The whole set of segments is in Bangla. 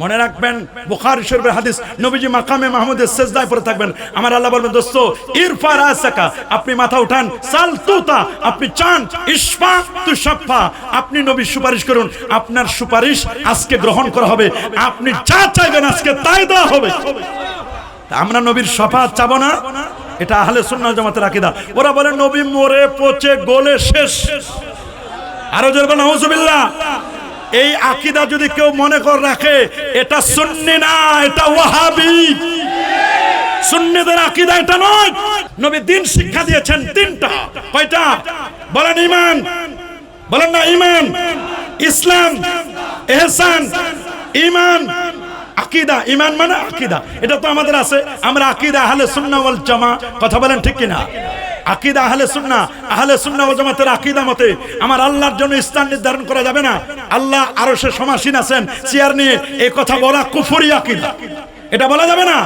মনে রাখবেন, বুখারী শরীফের হাদিস, নবীজি মাকামে মাহমুদের সেজদায় পড়ে থাকবেন। আমার আল্লাহ বলবেন, দোস্ত ইরফা রাসাকা আপনি মাথা উঠান, সাল তুতা, আপনি চান ইসফা তু সাফা আপনি নবী সুপারিশ করুন, আপনার সুপারিশ আজকে গ্রহণ করা হবে, আপনি যা চাইবেন আজকে তাই দেওয়া হবে। আমরা নবীর শফাত চাবো না, এটা আহলে সুন্নাহ জামাতের আকীদা। ওরা বলে, নবী মরে পচে গলে শেষ। আরও জোর বলেন, নাউজুবিল্লাহ। এই আকিদা যদি কেউ মনে করে রাখে, এটা সুন্নি না, এটা ওয়াহাবি। সুন্নিদের আকীদা এটা নয়। নবী দিন শিক্ষা দিয়েছেন তিনটা। কয়টা? বলেন ইমান বলেন না ইমান ইসলাম, এহসান ইমান আকিদা ইমান মানে আকিদা। এটা তো আমাদের আছে। আমরা আকিদা আহলে সুন্নাহ ওয়াল জামা। কথা বলেন ঠিক কিনা? আকীদা আহলে সুন্নাহ। আহলে সুন্নাহ ওয়াল জামাতের আকীদা মতে আমার আল্লাহর জন্য স্থান নির্ধারণ করা যাবে না। আল্লাহ আরও সে সমাসীন আছেন, চেয়ার নিয়ে এই কথা বলা কুফরি আকীদা। এটা বলা যাবে না।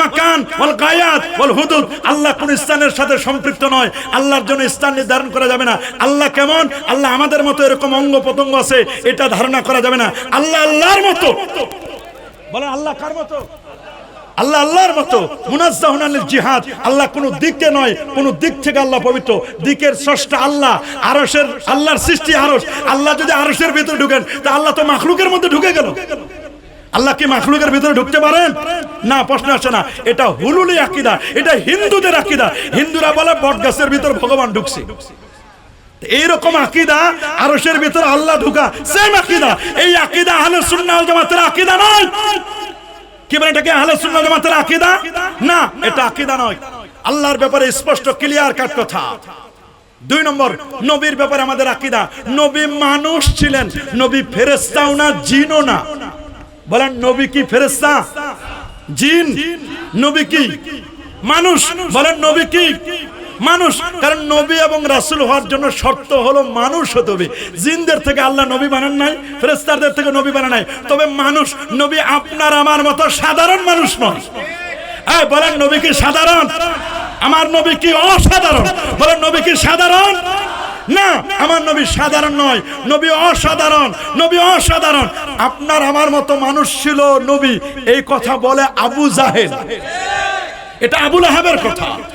মাকান আল্লাহ সাথে সম্পৃক্ত নয়। আল্লাহর জন্য নির্ধারণ করা যাবে না। আল্লাহ কেমন? আল্লাহ আমাদের মতো এরকম অঙ্গ প্রত্যঙ্গ আছে, এটা ধারণা করা যাবে না। আল্লাহ আল্লাহর মতো। বলে আল্লাহ কার মতো? আল্লাহ আল্লাহর মতো মুনাজ্জাহুন আনিল জিহাদ। আল্লাহ কোন দিকে নয়, কোন দিক থেকে আল্লাহ পবিত্র। দিকের স্রষ্টা আল্লাহ, আরশের আল্লাহর সৃষ্টি আরশ। আল্লাহ যদি আরশের ভিতরে ঢুকেন, তা আল্লাহ তো মাখলুকের মধ্যে ঢুকে গেল। আল্লাহ কি মাখলুকের ভিতরে ঢুকতে পারেন? না, প্রশ্ন আসে না। এটা হুলুলি আকিদা, এটা হিন্দুদের আকিদা। হিন্দুরা বলে বট গাছের ভিতর ভগবান ঢুকছে। এইরকম আকিদা আরসের ভিতরে আল্লাহ ঢুকা সেম আকিদা। এই আকিদা আহলে ওয়াল জামাতের আকিদা নয়। কি বলে এটাকে? আহলে সুন্নাহ জামাতের আকীদা? না, এটা আকীদা নয়। আল্লাহর ব্যাপারে স্পষ্ট ক্লিয়ার কাট কথা। দুই নম্বর, নবীর ব্যাপারে আমাদের আকীদা। নবী মানুষ ছিলেন, নবী ফেরেশতাও না, জিনও না। বলেন, নবী কি ফেরেশতা? জিন। নবী কি? মানুষ। বলেন, নবী কি? মানুষ। কারণ নবী এবং রাসুল হওয়ার জন্য শর্ত হলো মানুষ হতে হবে। জিনদের থেকে আল্লাহ নবী বানান নাই, ফেরেশতাদের থেকে নবী বানান নাই। তবে মানুষ, নবী আপনার আমার মতো সাধারণ মানুষ নয়। এই, বলেন নবী কি সাধারণ? আমার নবী কি অসাধারণ? বলেন নবী কি সাধারণ? না, আমার নবী সাধারণ নয়। নবী অসাধারণ নবী অসাধারণ। আপনার আমার মতো মানুষ ছিল নবী। এই কথা বলে আবু জাহেদ এটা আবুল আহাবের কথা।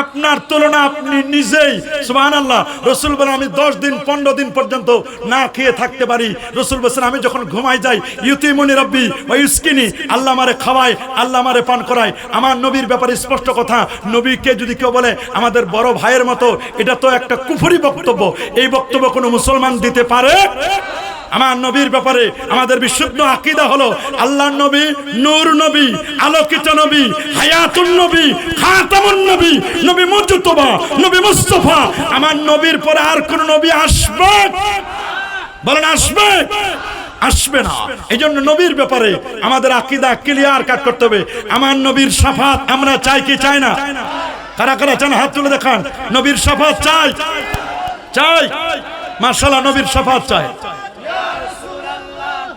আপনার তুলনা আপনি নিজেই। আল্লাহ রসুল বলেন, আমি দশ দিন, পনেরো দিন পর্যন্ত না খেয়ে থাকতে পারি। রসুল বলছেন, আমি যখন ঘুমাই যাই, ইউতিমনি রব্বি বা ইউস্কিনি, আল্লাহ আমারে খাওয়ায়, আল্লাহ আমারে পান করায়। আমার নবীর ব্যাপারে স্পষ্ট কথা, নবীকে যদি কেউ বলে, আমাদের বড় ভাইয়ের মতো, এটা তো একটা কুফরি বক্তব্য। এই বক্তব্য কোনো মুসলমান দিতে পারে? আমার নবীর ব্যাপারে আমাদের বিশুদ্ধ আকীদা হলো আল্লাহর নবী, নূর নবী, আলোকিত নবী, হায়াতুন নবী, খাতামুন নবী নবী মুজতবা, নবী মুস্তাফা। আমার নবীর পরে আর কোন নবী আসবে? বলেন আসবে? আসবে না। এই জন্য নবীর ব্যাপারে আমাদের আকিদা ক্লিয়ার কাট করতে হবে। আমার নবীর সাফাত আমরা চাই কি চাই না? কারা কারা চান হাত তুলে দেখান? নবীর সাফাত চাই? চাই? মার্শাল্লাহ নবীর সাফাত চাই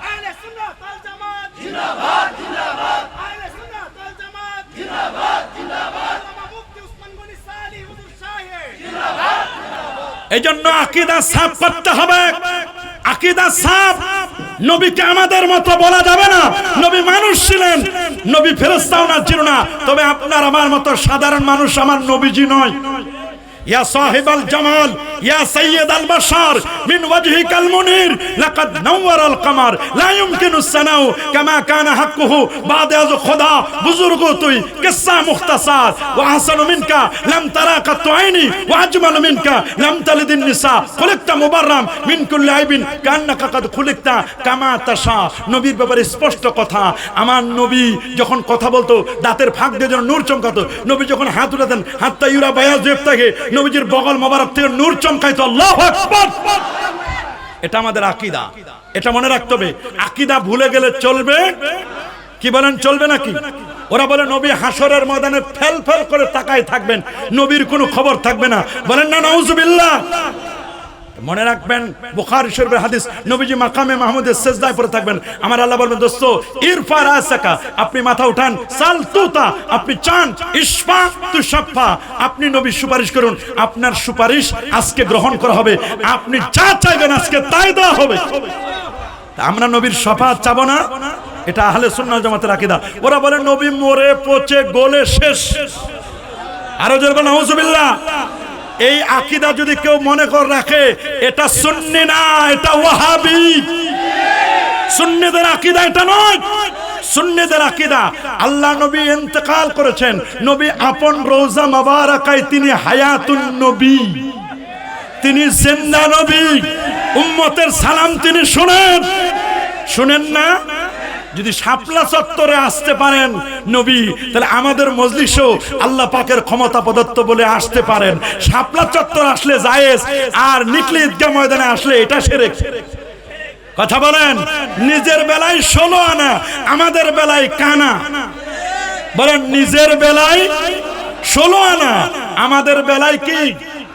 আহলে সুন্নাত ওয়াল জামাত জিন্দাবাদ জিন্দাবাদ আহলে সুন্নাত ওয়াল জামাত জিন্দাবাদ জিন্দাবাদ আল্লামা মুফতি উসমান গনি সালি হুজুর সাহেব এই জন্য আকিদা সাফ করতে হবে। আকিদা সাফ নবীকে আমাদের মতো বলা যাবে না। নবী মানুষ ছিলেন, নবী ফেরস্তাও না ছিল না। তবে আপনার আমার মতো সাধারণ মানুষ আমার নবীজি নয়। ইয়া সাহিবাল জামাল ইয়া সাইয়্যিদ আল বাশার মিন ওয়াজহিকাল মুনির, লাকাদ নাওয়ার আল কমার, লা সানাউ, কামা কানা হাক্কুহু আজ খোদা, বুজুর্গ তুই, কিসসা মুখতাসার, ওয়া আহসানু মিনকা, লাম তারাকা তুআইনি ওয়া আজমালু মিনকা, লাম তালিদিন নিসা, খুলিকতা মুবাররাম মিন কুল্লি আইবিন, কান্নাকা কাদ খুলিকতা কামা তাশা। নবীর ব্যাপারে স্পষ্ট কথা, আমার নবী যখন কথা বলতো, দাঁতের ফাঁক দিয়ে যেন নূর চমকাতো, নবী যখন হাত উঠাতেন হাতটা ইউরা বায়াজ জেব থাকে নবীজির বগল মোবারক থেকে নূর চমকাইতো আল্লাহু এটা আমাদের আকিদা। এটা মনে রাখতে হবে। আকিদা ভুলে গেলে চলবে। কি বলেন, চলবে নাকি? ওরা বলে, নবী হাসরের ময়দানে ফেল ফেল করে তাকায় থাকবেন। নবীর কোনো খবর থাকবে না। বলেন, না, নাউজুবিল্লাহ। মনে রাখবেন, বুখারী শরীফের হাদিস, নবীজি মাকামে মাহমুদের সেজদায় পড়ে থাকবেন। আমার আল্লাহ বলবেন, দোস্ত, ইরফা রাসাকা, আপনি মাথা উঠান সাল তুতা আপনি চান ইসফা তু সাফা আপনি নবী সুপারিশ করুন, আপনার সুপারিশ আজকে গ্রহণ করা হবে, আপনি যা চাইবেন আজকে তাই দেওয়া হবে। আমরা নবীর সফা চাবো না, এটা আহলে সুন্নাহ জামাতের আকীদা। ওরা বলে, নবী মরে পচে, গলে শেষ। আরও জোর নাউজুবিল্লাহ। এই আকিদা যদি কেউ মনে করে রাখে, এটা সুন্নি না, এটা ওয়াহাবি। সুন্নিদের আকিদা এটা নয়। সুন্নিদের আকীদা, আল্লাহ নবী ইন্তেকাল করেছেন। নবী আপন রোজা মাবারাকায় তিনি হায়াতুন নবী। তিনি জিন্দা নবী। উম্মতের সালাম তিনি শুনেন। শুনেন না? যদি শাপলা চত্বরে আসতে পারেন, নবী, তাহলে আমাদের মজলিসও আল্লাহ পাকের ক্ষমতা প্রদত্ত বলে আসতে পারেন। শাপলা চত্বর আসলে জায়েজ, আর নিকলি ঈদগাহ ময়দানে আসলে এটা সেরেক। কথা বলেন, নিজের বেলায় ষোলো আনা, আমাদের বেলায় কানা। বলেন, নিজের বেলায় ষোলো আনা, আমাদের বেলায় কি?